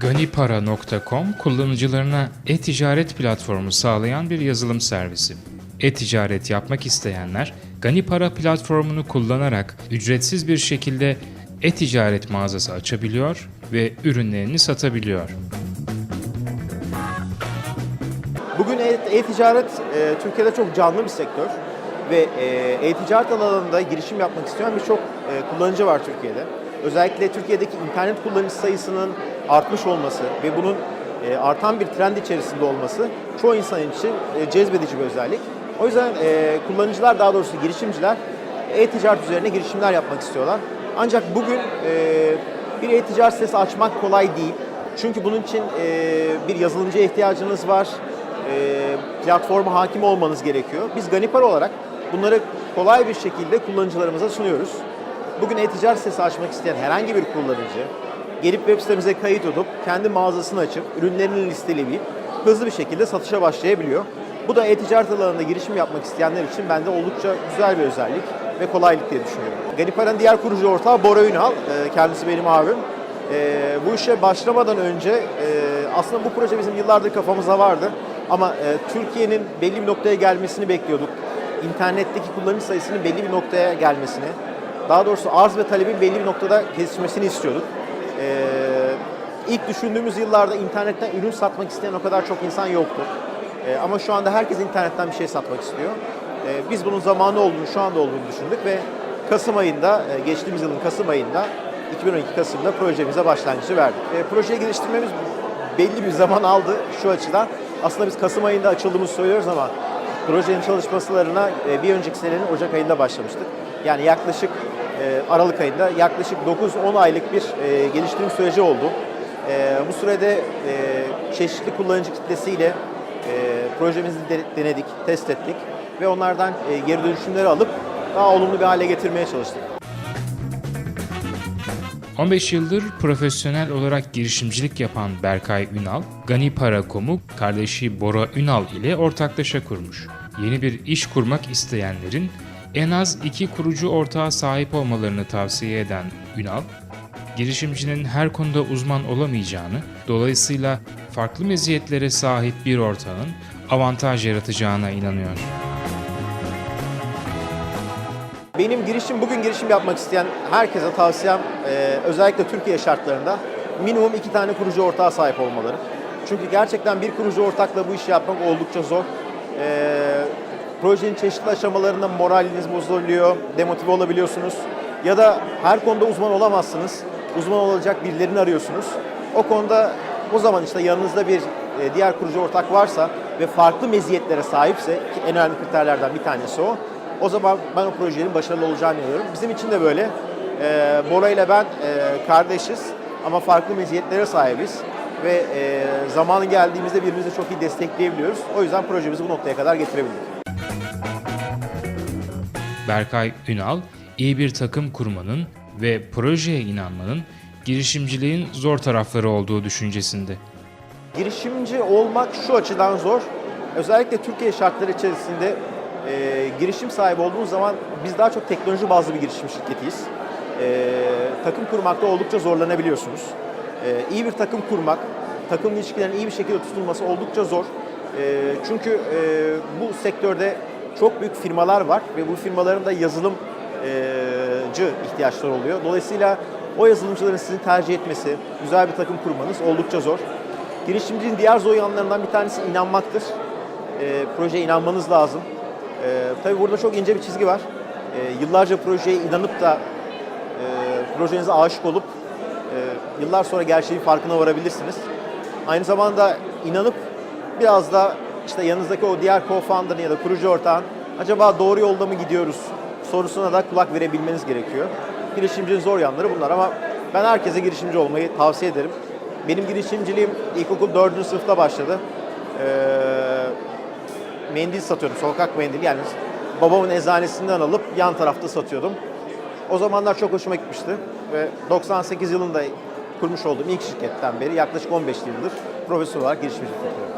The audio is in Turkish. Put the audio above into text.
Ganipara.com kullanıcılarına e-ticaret platformu sağlayan bir yazılım servisi. E-ticaret yapmak isteyenler Ganipara platformunu kullanarak ücretsiz bir şekilde e-ticaret mağazası açabiliyor ve ürünlerini satabiliyor. Bugün e- e-ticaret e, Türkiye'de çok canlı bir sektör ve e, e-ticaret alanında girişim yapmak isteyen birçok e, kullanıcı var Türkiye'de. Özellikle Türkiye'deki internet kullanıcı sayısının artmış olması ve bunun e, artan bir trend içerisinde olması çoğu insan için e, cezbedici bir özellik. O yüzden e, kullanıcılar daha doğrusu girişimciler e-ticaret üzerine girişimler yapmak istiyorlar. Ancak bugün e, bir e-ticaret sitesi açmak kolay değil. Çünkü bunun için e, bir yazılımcıya ihtiyacınız var e, platforma hakim olmanız gerekiyor. Biz Ganipar olarak bunları kolay bir şekilde kullanıcılarımıza sunuyoruz. Bugün e-ticaret sitesi açmak isteyen herhangi bir kullanıcı gelip web sitemize kayıt olup kendi mağazasını açıp ürünlerini listeleyip hızlı bir şekilde satışa başlayabiliyor. Bu da e-ticaret alanında girişim yapmak isteyenler için bende oldukça güzel bir özellik ve kolaylık diye düşünüyorum. Ganipar'ın diğer kurucu ortağı Bora Ünal. E, Kendisi benim abim. E, bu işe başlamadan önce e, aslında bu proje bizim yıllardır kafamızda vardı. Ama Türkiye'nin belli bir noktaya gelmesini bekliyorduk. İnternetteki kullanıcı sayısının belli bir noktaya gelmesini, daha doğrusu arz ve talebin belli bir noktada kesişmesini istiyorduk. E, ilk düşündüğümüz yıllarda internetten ürün satmak isteyen o kadar çok insan yoktu. E, ama şu anda herkes internetten bir şey satmak istiyor. E, biz bunun zamanı olduğunu, şu anda olduğunu düşündük ve Kasım ayında, e, geçtiğimiz yılın Kasım ayında 2012 Kasım'da projemize başlangıcı verdik. E, projeyi geliştirmemiz belli bir zaman aldı şu açıdan. Aslında biz Kasım ayında açıldığımızı söylüyoruz ama projenin çalışmalarına e, bir önceki senenin Ocak ayında başlamıştık. Yani yaklaşık Aralık ayında yaklaşık 9-10 aylık bir e, geliştirim süreci oldu. E, bu sürede e, çeşitli kullanıcı kitlesiyle e, projemizi de- denedik, test ettik ve onlardan e, geri dönüşümleri alıp daha olumlu bir hale getirmeye çalıştık. 15 yıldır profesyonel olarak girişimcilik yapan Berkay Ünal, Ganipara.com'u kardeşi Bora Ünal ile ortaklaşa kurmuş. Yeni bir iş kurmak isteyenlerin en az iki kurucu ortağa sahip olmalarını tavsiye eden Ünal, girişimcinin her konuda uzman olamayacağını, dolayısıyla farklı meziyetlere sahip bir ortağın avantaj yaratacağına inanıyor. Benim girişim, bugün girişim yapmak isteyen herkese tavsiyem e, özellikle Türkiye şartlarında minimum iki tane kurucu ortağa sahip olmaları. Çünkü gerçekten bir kurucu ortakla bu işi yapmak oldukça zor. E, projenin çeşitli aşamalarında moraliniz bozuluyor, demotive olabiliyorsunuz. Ya da her konuda uzman olamazsınız. Uzman olacak birilerini arıyorsunuz. O konuda o zaman işte yanınızda bir e, diğer kurucu ortak varsa ve farklı meziyetlere sahipse ki en önemli kriterlerden bir tanesi o. O zaman ben o projenin başarılı olacağını inanıyorum. Bizim için de böyle. Ee, Bora ile ben e, kardeşiz ama farklı meziyetlere sahibiz. Ve e, zamanı geldiğimizde birbirimizi çok iyi destekleyebiliyoruz. O yüzden projemizi bu noktaya kadar getirebildik. Berkay Ünal, iyi bir takım kurmanın ve projeye inanmanın girişimciliğin zor tarafları olduğu düşüncesinde. Girişimci olmak şu açıdan zor. Özellikle Türkiye şartları içerisinde e, girişim sahibi olduğunuz zaman biz daha çok teknoloji bazlı bir girişim şirketiyiz. E, takım kurmakta oldukça zorlanabiliyorsunuz. E, iyi bir takım kurmak, takım ilişkilerin iyi bir şekilde tutulması oldukça zor. E, çünkü e, bu sektörde çok büyük firmalar var ve bu firmaların da yazılımcı ihtiyaçları oluyor. Dolayısıyla o yazılımcıların sizi tercih etmesi, güzel bir takım kurmanız oldukça zor. Girişimcinin diğer zor yanlarından bir tanesi inanmaktır. E, projeye inanmanız lazım. E, tabii burada çok ince bir çizgi var. E, yıllarca projeye inanıp da e, projenize aşık olup e, yıllar sonra gerçeğin farkına varabilirsiniz. Aynı zamanda inanıp biraz da işte yanınızdaki o diğer co-founder'ın ya da kurucu ortağın acaba doğru yolda mı gidiyoruz sorusuna da kulak verebilmeniz gerekiyor. Girişimcinin zor yanları bunlar ama ben herkese girişimci olmayı tavsiye ederim. Benim girişimciliğim ilkokul 4. sınıfta başladı. Ee, mendil satıyordum, sokak mendili yani babamın eczanesinden alıp yan tarafta satıyordum. O zamanlar çok hoşuma gitmişti ve 98 yılında kurmuş olduğum ilk şirketten beri yaklaşık 15 yıldır profesyonel olarak girişimcilik yapıyorum.